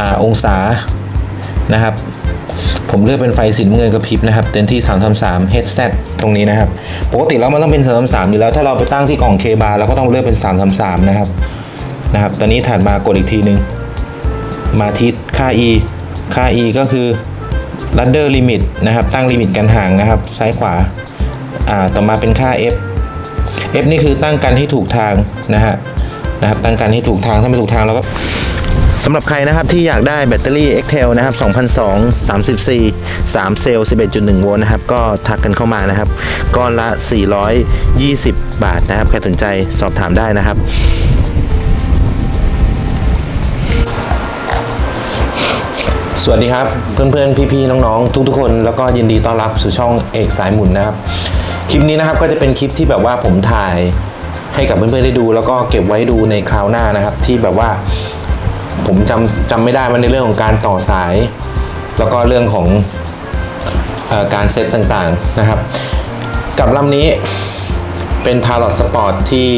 อองศานะครับ ผมเลือกเป็นไฟสีน้ำเงินกระพริบนะครับเต็นที่ 333 headset ตรงนี้นะครับ ปกติแล้วมันต้องเป็น 333 อยู่แล้ว ถ้าเราไปตั้งที่กล่องเคบาร์เราก็ต้องเลือกเป็น 333 นะครับนะครับ ตอนนี้ถัดมากดอีกทีหนึ่งมาที่ค่า e ค่า e ก็คือ ladder limit นะครับ ตั้งลิมิตกันห่างนะครับ ซ้ายขวาอ่าต่อมาเป็นค่า f f นี่คือตั้งกันให้ถูกทางนะฮะนะครับตั้งกันให้ถูกทางถ้าไม่ถูกทางเราก็ สำหรับใครนะครับที่อยากได้แบตเตอรี่ Excel นะครับ2002 34 3 เซลล์ 11.1 โวลต์นะครับ ก็ทักกันเข้ามานะครับ ก้อนละ 420 บาทนะครับ ใครสนใจสอบถามได้นะครับสวัสดีครับ เพื่อนๆ พี่ๆ น้องๆ ทุกๆ คน แล้วก็ยินดีต้อนรับสู่ช่องเอกสายหมุนนะครับ คลิปนี้นะครับก็จะเป็นคลิปที่แบบว่าผมถ่ายให้กับเพื่อนๆ ได้ดู แล้วก็เก็บไว้ดูในคราวหน้านะครับ ที่แบบว่า ผมจำจำไม่ได้มันในเรื่องของการต่อสาย แล้วก็เรื่องของอการเซตต่างๆนะครับ กับลำนี้เป็นทารอ t สปอร์ตที่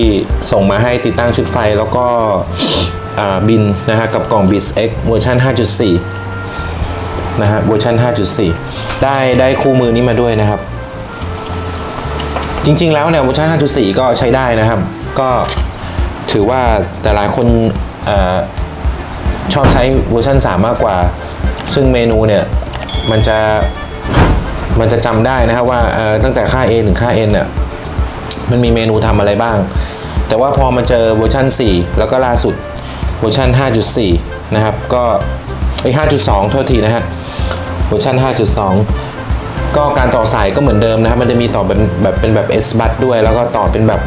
ส่งมาให้ติดตั้งชุดไฟแล้วก็บินนะฮะกับกล่อง b i s X เวอร์ชัน5.4 นะฮะเวอร์ชัน5.4 ได้ได้คู่มือนี้มาด้วยนะครับ จริงๆแล้วเนี่ยเวอร์ชัน5.4 ก็ใช้ได้นะครับ ก็ถือว่าแต่หลายคนอ ชอบใช้เวอร์ชัน3 มากกว่า ซึ่งเมนูเนี่ย มันจะมันจะจำได้นะครับว่าตั้งแต่ค่า A ถึงค่า N เนี่ยมันมีเมนูทำอะไรบ้าง แต่ว่าพอมาเจอเวอร์ชัน4 แล้วก็ล่าสุดเวอร์ชัน5.4 นะครับ ก็ไอ้5.2 โทษทีนะฮะเวอร์ชัน5.2 ก็การต่อสายก็เหมือนเดิมนะครับ มันจะมีต่อเป็นแบบเป็นแบบ S b u s ด้วย แล้วก็ต่อเป็นแบบ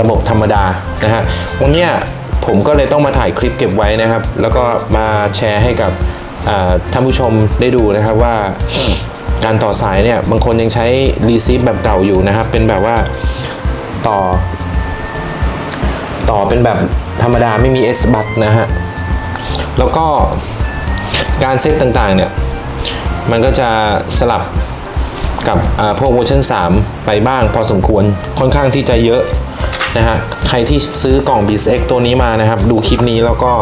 ระบบธรรมดานะฮะวันเนี้ย ผมก็เลยต้องมาถ่ายคลิปเก็บไว้นะครับ แล้วก็มาแชร์ให้กับท่านผู้ชมได้ดูนะครับว่าการต่อสายเนี่ยบางคนยังใช้รีซีฟแบบเก่าอยู่นะครับ เป็นแบบว่าต่อ ต่อเป็นแบบธรรมดาไม่มี S b u s นะฮะ แล้วก็การเซตต่างๆเนี่ย มันก็จะสลับกับพวกเวอร์ชัน3 ไปบ้างพอสมควรค่อนข้างที่จะเยอะ นะฮะใครที่ซื้อกล่อง b i s X ตัวนี้มานะครับ ดูคลิปนี้แล้วก็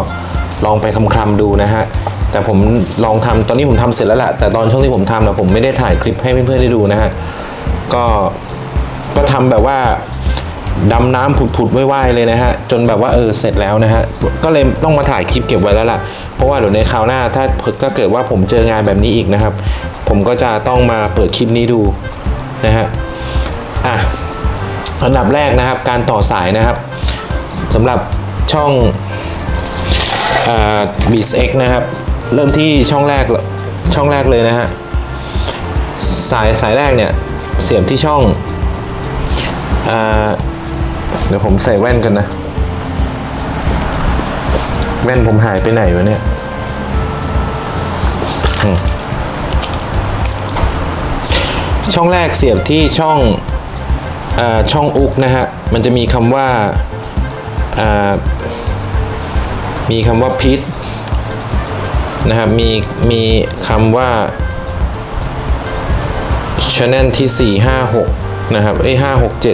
ลองไปคำๆดูนะฮะแต่ผมลองทำตอนนี้ผมทำเสร็จแล้วแหละแต่ตอนช่วงที่ผมทำนะผมไม่ได้ถ่ายคลิปให้เพื่อนๆได้ดูนะฮะก็ก็ทำแบบว่าดำน้ำผุดๆว่ายๆเลยนะฮะ จนแบบว่าเออเสร็จแล้วนะฮะ ก็เลยต้องมาถ่ายคลิปเก็บไว้แล้วล่ะ เพราะว่าเดี๋ยวในคราวหน้าถ้าถ้าเกิดว่าผมเจองานแบบนี้อีกนะครับ ผมก็จะต้องมาเปิดคลิปนี้ดูนะฮะ อะ อันดับแรกนะครับการต่อสายนะครับสำหรับช่องอ่า b e a t X นะครับ เริ่มที่ช่องแรกช่องแรกเลยนะฮะสายสายแรกเนี่ย เสียบที่ช่องอเดี๋ยวผมใส่แว่นกันนะ แว่นผมหายไปไหนวะเนี่ยช่องแรกเสียบที่ช่อง ช่องอุกนะฮะ มันจะมีคำว่า มีคำว่าพิษนะครับ มี มีคำว่า channel ที่ 4 5 6 นะครับเอ้ย5 6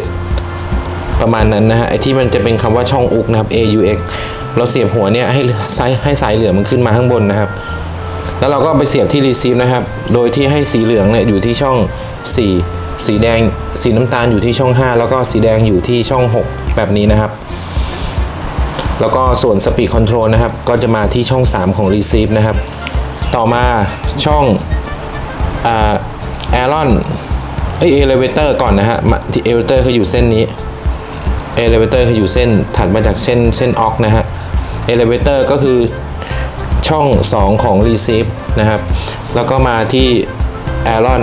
7ประมาณนั้นนะฮะ ไอที่มันจะเป็นคำว่าช่องอุกนะครับ AUX เราเสียบหัวเนี่ยให้สายให้สายเหลืองมันขึ้นมาข้างบนนะครับ แล้วเราก็ไปเสียบที่ receive นะครับ โดยที่ให้สีเหลืองเนี่ยอยู่ที่ช่อง 4 สีแดงสีน้ำตาลอยู่ที่ช่อง 5 แล้วก็สีแดงอยู่ที่ช่อง 6 แบบนี้นะครับ แล้วก็ส่วน speed control นะครับ ก็จะมาที่ช่อง 3 ของ receive นะครับ ต่อมาช่องแอ่า Aaron เอ้ย elevator ก่อนนะฮะที่ elevator คืออยู่เส้นนี้ elevator คืออยู่เส้นถัดมาจากเส้นเส้นออกนะฮะ elevator ก็คือช่อง 2 ของ receive นะครับ แล้วก็มาที่ Aaron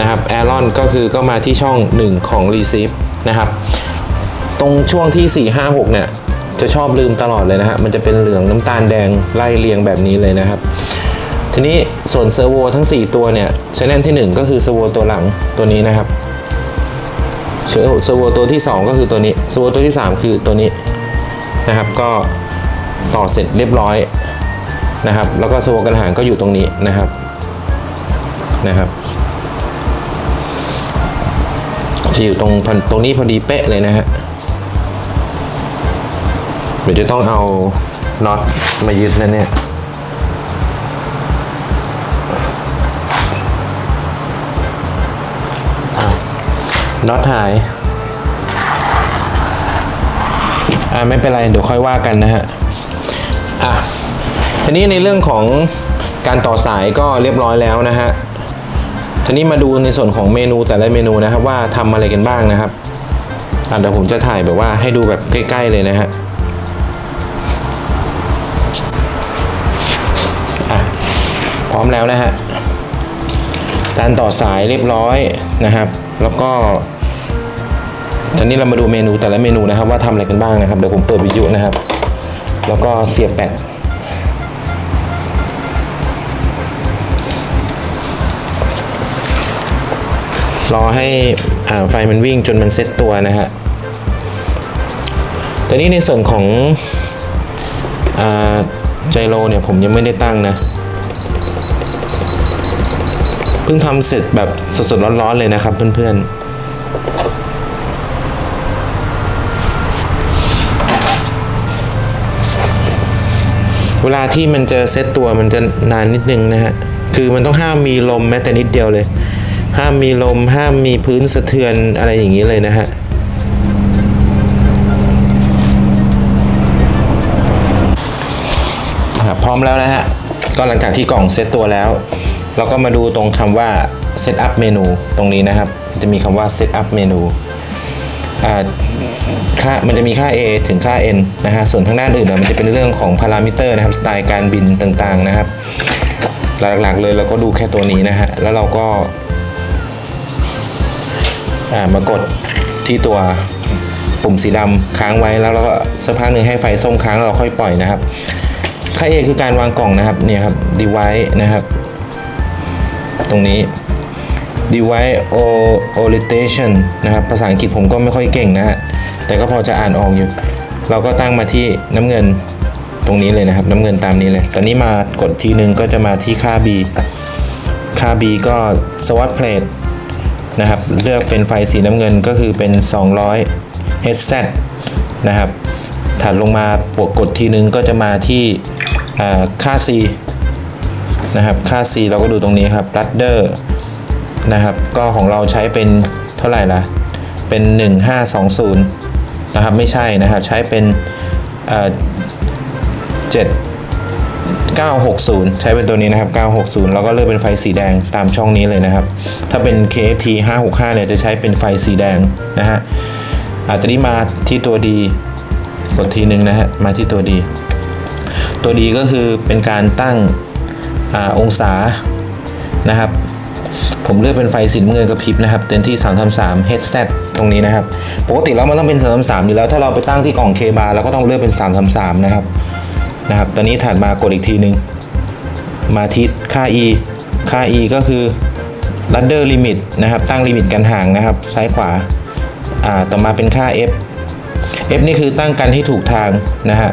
นะครับ Aaron ก็คือก็มาที่ช่อง 1 ของ receive นะครับ ตรงช่วงที่ 4 5 6 เนี่ย จะชอบลืมตลอดเลยนะฮะมันจะเป็นเหลืองน้ำตาลแดงไล่เรียงแบบนี้เลยนะครับ ทีนี้ส่วนเซอร์โวทั้ง 4 ตัวเนี่ยชแนลที่ 1 ก็คือเซอร์โวตัวหลังตัวนี้นะครับเซอร์โวตัวที่ 2 ก็คือตัวนี้เซอร์โวตัวที่ 3 คือตัวนี้นะครับ ก็ต่อเสร็จเรียบร้อยนะครับ แล้วก็เซอร์โวกันหางก็อยู่ตรงนี้นะครับนะครับ จะอยู่ตรงตรงนี้พอดีเป๊ะเลยนะฮะเดี๋ยวจะต้องเอาน็อตมายึดนะเนี่ยน็อตหาย อ่าไม่เป็นไร เดี๋ยวค่อยว่ากันนะฮะ อะทีนี้ในเรื่องของการต่อสายก็เรียบร้อยแล้วนะฮะ ทีนี้มาดูในส่วนของเมนูแต่ละเมนูนะครับว่าทำอะไรกันบ้างนะครับอะเดี๋ยวผมจะถ่ายแบบว่าให้ดูแบบใกล้ ๆ เลยนะฮะอะพร้อมแล้วนะฮะการต่อสายเรียบร้อยนะครับ แล้วก็ทีนี้เรามาดูเมนูแต่ละเมนูนะครับว่าทำอะไรกันบ้างนะครับเดี๋ยวผมเปิดวิทยุนะครับ แล้วก็เสียบแบต รอให้ไฟมันวิ่งจนมันเซ็ตตัวนะฮะแต่นี่ในส่วนของอไจโรเนี่ยผมยังไม่ได้ตั้งนะเพิ่งทำเสร็จแบบสดๆร้อนๆเลยนะครับเพื่อนๆเวลาที่มันจะเซตตัวมันจะนานนิดนึงนะฮะ คือมันต้องห้ามมีลมแม้แต่นิดเดียวเลย ห้ามมีลมห้ามมีพื้นสะเทือนอะไรอย่างนี้เลยนะฮะพร้อมแล้วนะฮะก็หลังจากที่กล่องเซตตัวแล้ว เราก็มาดูตรงคำว่า set up เมนูตรงนี้นะครับ จะมีคำว่า set up เมนูค่ามันจะมีค่า A ถึงค่า N นะฮะ ส่วนทางด้านอื่นนะมันจะเป็นเรื่องของพารามิเตอร์นะครับ สไตล์การบินต่างๆนะครับ หลักๆเลยเราก็ดูแค่ตัวนี้นะฮะ แล้วเราก็ อ่ามากดที่ตัวปุ่มสีดำค้างไว้แล้วเราก็สักพักหนึ่งให้ไฟส้มค้างเราค่อยปล่อยนะครับค่า A คือการวางกล่องนะครับเนี่ยครับ device นะครับ ตรงนี้ device o- orientation นะครับภาษาอังกฤษผมก็ไม่ค่อยเก่งนะฮะแต่ก็พอจะอ่านออกอยู่ เราก็ตั้งมาที่น้ำเงินตรงนี้เลยนะครับ น้ำเงินตามนี้เลย ตอนนี้มากดทีนึงก็จะมาที่ค่า B ค่า B ก็ swat plate นะครับ เลือกเป็นไฟสีน้ำเงินก็คือเป็น 200 HZ นะครับ ถัดลงมาปวกกดทีนึงก็จะมาที่ค่า C นะครับ ค่า C เราก็ดูตรงนี้ครับ rudder นะครับ ก็ของเราใช้เป็นเท่าไหร่ล่ะ เป็น 1520 นะครับ ไม่ใช่นะครับ ใช้เป็น7 960 ใช้เป็นตัวนี้นะครับ 960 แล้วก็เลือกเป็นไฟสีแดงตามช่องนี้เลยนะครับ ถ้าเป็น KFT 565 เนี่ยจะใช้เป็นไฟสีแดงนะฮะอาจจะนี้มาที่ตัวดีกดทีหนึ่งนะฮะ มาที่ตัวดี ตัวดีก็คือเป็นการตั้งอาองศานะครับ ผมเลือกเป็นไฟสีเงินกระพริบนะครับเต็มที่ 333 HZ ตรงนี้นะครับ ปกติแล้วมันต้องเป็น 333 อยู่แล้ว ถ้าเราไปตั้งที่กล่อง K bar เราก็ต้องเลือกเป็น 333 นะครับ นะครับ ตอนนี้ถัดมากดอีกทีหนึ่งมาที่ค่า e ค่า e ก็คือ ladder limit นะครับ ตั้งลิมิตกันห่างนะครับ ซ้ายขวา อ่า ต่อมาเป็นค่า f f นี่คือตั้งกันให้ถูกทางนะฮะ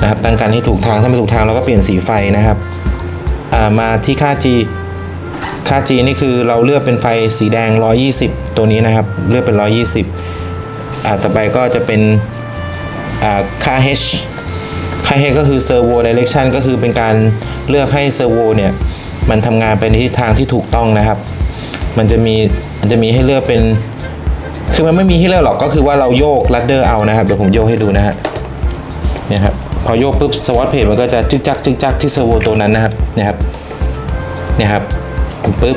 นะครับ ตั้งกันให้ถูกทาง ถ้าไม่ถูกทางเราก็เปลี่ยนสีไฟนะครับ อ่า มาที่ค่า g ค่า G นี่คือเราเลือกเป็นไฟสีแดง 120 ตัวนี้นะครับ เลือกเป็น 120 อ่า ต่อไปก็จะเป็น อ่า ค่า H ค่า H ก็คือ Servo Direction ก็คือเป็นการเลือกให้ Servo เนี่ย มันทำงานไปในทิศทางที่ถูกต้องนะครับ มันจะมีมันจะมีให้เลือกเป็น คือมันไม่มีให้เลือกหรอกก็คือว่าเราโยกลัดเดอร์เอานะครับเดี๋ยวผมโยกให้ดูนะฮะเนี่ยครับพอโยกปุ๊บสวอตเพจมันก็จะจึกจักจึกจักที่เซอร์โวตัวนั้นนะครับเนี่ยครับเนี่ยครับปุ๊บ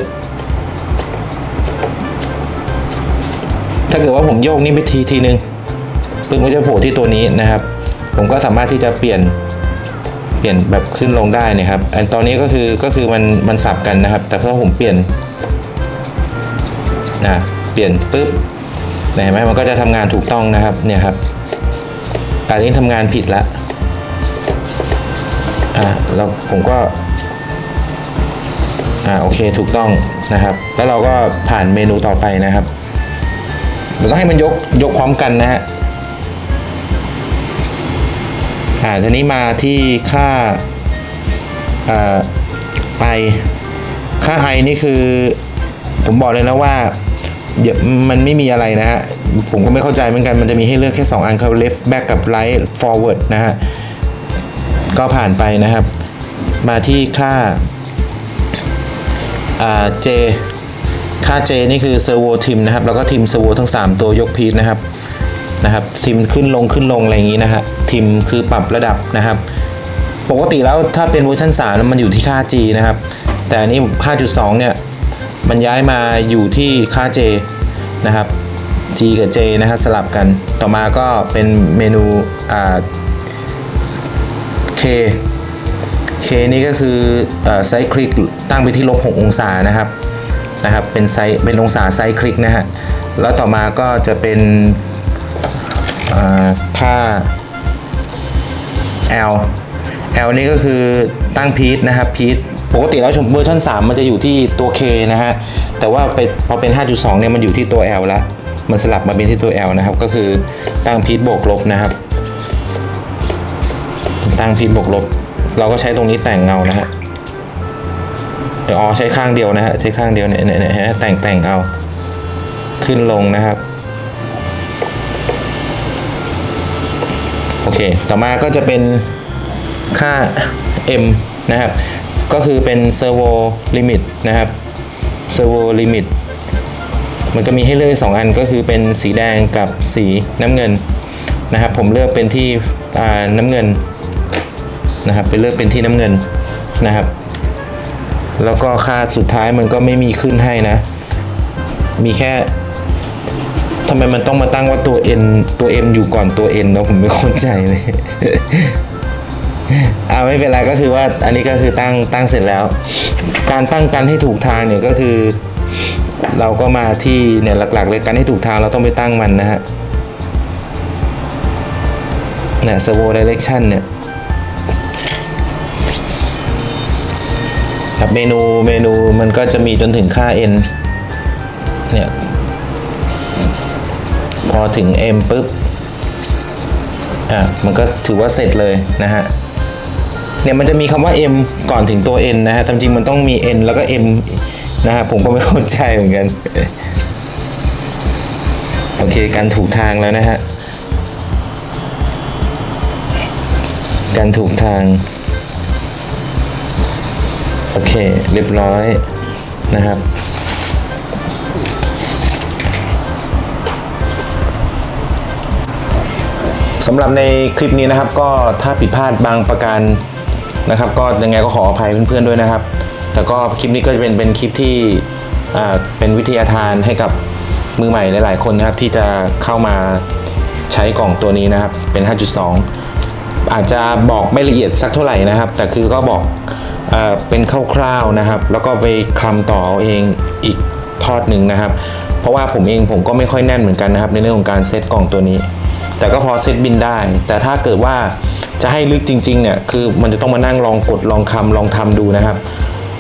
ถ้าเกิดว่าผมโยกนี่ไปทีทีนึงปึ๊บก็จะโผล่ที่ตัวนี้นะครับ ผมก็สามารถที่จะเปลี่ยนเปลี่ยนแบบขึ้นลงได้นะครับอันตอนนี้ก็คือก็คือมันมันสับกันนะครับ แต่ถ้าผมเปลี่ยนอะเปลี่ยนปุ๊บเห็นไหมมันก็จะทำงานถูกต้องนะครับเนี่ยครับแต่นี้ทำงานผิดละอะแล้วผมก็อ่าโอเคถูกต้องนะครับ แล้วเราก็ผ่านเมนูต่อไปนะครับเราต้องให้มันยกยกพร้อมกันนะฮะ อ่าทีนี้มาที่ค่าอ่าไอค่าไอนี่คือ ผมบอกเลยนะว่าเดี๋ยวมันไม่มีอะไรนะฮะ ผมก็ไม่เข้าใจเหมือนกัน มันจะมีให้เลือกแค่ 2 อันคือ left back กับ right forward นะฮะ ก็ผ่านไปนะครับ มาที่ค่าอ่า J ค่า J นี่คือเซอร์โวทิมนะครับ แล้วก็ทิมเซอร์โวทั้ง 3 ตัวยกพีทนะครับ นะครับทิมขึ้นลงขึ้นลงอะไรอย่างนี้นะฮะทิมคือปรับระดับนะครับ ปกติแล้วถ้าเป็นเวอร์ชัน3มันอยู่ที่ค่า G นะครับ แต่อันนี้ 5.2 เนี่ยมันย้ายมาอยู่ที่ค่า J นะครับ G กับ J นะครับสลับกันต่อมาก็เป็นเมนูอ่า K K นี่ก็คือไซส์คลิกตั้งไปที่ลบ 6 องศานะครับนะครับเป็นไซส์เป็นองศาไซส์คลิกนะฮะแล้วต่อมาก็จะเป็น ค่า L L นี่ก็คือตั้งพีทนะครับพีทปกติแล้วเวอร์ชัน3 มันจะอยู่ที่ตัว K นะฮะ แต่ว่าไปพอเป็น 5.2 เนี่ยมันอยู่ที่ตัว L แล้วมันสลับมาเป็นที่ตัว L นะครับ ก็คือตั้งพีทบวกลบนะครับ ตั้งพีทบวกลบ เราก็ใช้ตรงนี้แต่งเงานะฮะเดี๋ยวอ๋อใช้ข้างเดียวนะฮะใช้ข้างเดียวเนี่ยเนี่ยเนี่ยฮะแต่งแต่งเอา ขึ้นลงนะครับ อเค ต่อมาก็จะเป็นค่า M นะครับ ก็คือเป็น servo limit นะครับ servo limit มันก็มีให้เลือกสองอันก็คือเป็นสีแดงกับสีน้ำเงินนะครับ ผมเลือกเป็นที่น้ำเงินนะครับไปเลือกเป็นที่น้ำเงินนะครับ แล้วก็ค่าสุดท้ายมันก็ไม่มีขึ้นให้นะ มีแค่ ทำไมมันต้องมาตั้งว่าตัว N ตัว M อยู่ก่อนตัว N เนอะผมไม่เข้าใจเลยอ่าไม่เป็นไรก็คือว่าอันนี้ก็คือตั้งตั้งเสร็จแล้ว การตั้งกันให้ถูกทางเนี่ยก็คือ เราก็มาที่เนี่ยหลัก ๆ เลยกันให้ถูกทางเราต้องไปตั้งมันนะฮะเนี่ย servo direction เนี่ยครับเมนูเมนูมันก็จะมีจนถึงค่า n เนี่ย พอถึง m ปุ๊บอะมันก็ถือว่าเสร็จเลยนะฮะเนี่ยมันจะมีคำว่า m ก่อนถึงตัว n นะฮะตามจริงมันต้องมี n แล้วก็ m นะฮะผมก็ไม่เข้าใจเหมือนกัน โอเคการถูกทางแล้วนะฮะการถูกทาง โอเค เรียบร้อยนะครับ สำหรับในคลิปนี้นะครับ ก็ถ้าผิดพลาดบางประการนะครับ ก็ยังไงก็ขออภัยเพื่อนๆด้วยนะครับ แต่ก็คลิปนี้ก็จะเป็นเป็นคลิปที่เป็นวิทยาทานให้กับมือใหม่หลาย ๆ คนนะครับ ที่จะเข้ามาใช้กล่องตัวนี้นะครับ เป็น 5.2 อาจจะบอกไม่ละเอียดสักเท่าไหร่นะครับ แต่คือก็บอกเอเป็นคร่าวๆนะครับ แล้วก็ไปคลำต่อเองอีกทอดหนึ่งนะครับ เพราะว่าผมเองผมก็ไม่ค่อยแน่นเหมือนกันนะครับ ในเรื่องของการเซตกล่องตัวนี้ แต่ก็พอเซตบินได้ แต่ถ้าเกิดว่าจะให้ลึกจริงๆเนี่ยคือมันจะต้องมานั่งลองกดลองคำลองทำดูนะครับ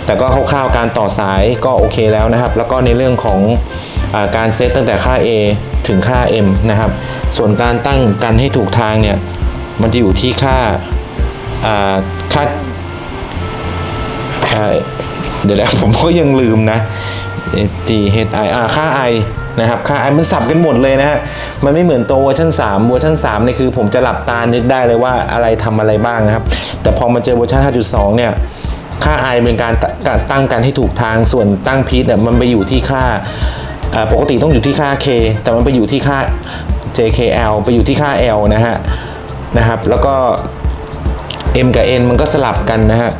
แต่ก็คร่าวๆการต่อสายก็โอเคแล้วนะครับ แล้วก็ในเรื่องของอการเซตตั้งแต่ค่า A ถึงค่า M นะครับ ส่วนการตั้งกันให้ถูกทางเนี่ยมันจะอยู่ที่ค่าอ่าค่าอ่เดี๋ยวนะผมก็ยังลืมนะ G H I อ่าค่า I นะครับค่า I มันสับกันหมดเลยนะฮะมันไม่เหมือนตัวเวอร์ชัน3เวอร์ชัน3เนี่ยคือผมจะหลับตานึกได้เลยว่าอะไรทำอะไรบ้างนะครับ แต่พอมาเจอเวอร์ชัน5.2 เนี่ยค่า I เป็นการต,ตั้งกันให้ถูกทางส่วนตั้งพีทเนี่ยมันไปอยู่ที่ค่าอ่าปกติต้องอยู่ที่ค่า K แต่มันไปอยู่ที่ค่า JKL ไปอยู่ที่ค่า L นะฮะนะครับ แล้วก็ M กับ N มันก็สลับกันนะฮะ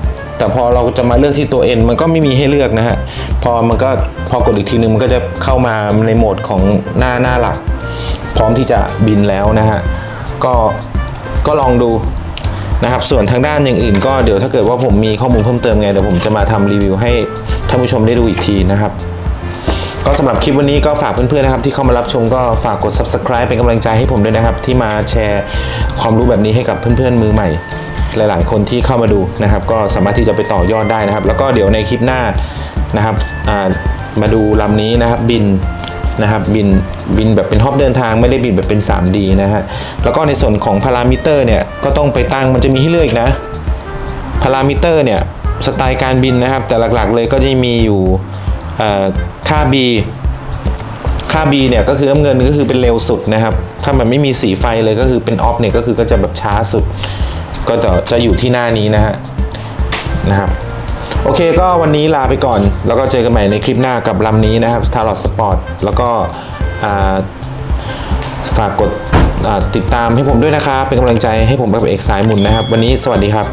แต่พอเราจะมาเลือกที่ตัว N มันก็ไม่มีให้เลือกนะฮะ พอมันก็พอกดอีกทีนึงมันก็จะเข้ามาในโหมดของหน้าหน้าหลัก พร้อมที่จะบินแล้วนะฮะ ก็ก็ลองดูนะครับ ส่วนทางด้านอย่างอื่น ก็เดี๋ยวถ้าเกิดว่าผมมีข้อมูลเพิ่มเติมไงเดี๋ยวผมจะมาทำรีวิวให้ท่านผู้ชมได้ดูอีกทีนะครับก็สำหรับคลิปวันนี้ก็ฝากเพื่อนๆนะครับ ที่เข้ามารับชมก็ฝากกด subscribe เป็นกำลังใจให้ผมด้วยนะครับ ที่มาแชร์ความรู้แบบนี้ให้กับเพื่อนๆมือใหม่ หลายๆคนที่เข้ามาดูนะครับ ก็สามารถที่จะไปต่อยอดได้นะครับ แล้วก็เดี๋ยวในคลิปหน้านะครับมาดูลำนี้นะครับบินนะครับบินบินแบบเป็นฮอปเดินทางไม่ได้บินแบบเป็น 3D นะฮะแล้วก็ในส่วนของพารามิเตอร์เนี่ยก็ต้องไปตั้งมันจะมีให้เลือกอีกนะพารามิเตอร์เนี่ยสไตล์การบินนะครับ แต่หลักๆเลยก็จะมีอยู่ค่า B ค่า B เนี่ยก็คือน้ำเงินก็คือเป็นเร็วสุดนะครับ ถ้ามันไม่มีสีไฟเลยก็คือเป็นออฟเนี่ยก็คือก็จะแบบช้าสุด ก็จะจะอยู่ที่หน้านี้นะฮะนะครับ โอเคก็วันนี้ลาไปก่อน แล้วก็เจอกันใหม่ในคลิปหน้ากับลำนี้นะครับทารอ t สปอร์ตแล้วก็ฝากกดติดตามให้ผมด้วยนะครับ เป็นกำลังใจให้ผมกับเอกสายหมุนนะครับ วันนี้สวัสดีครับ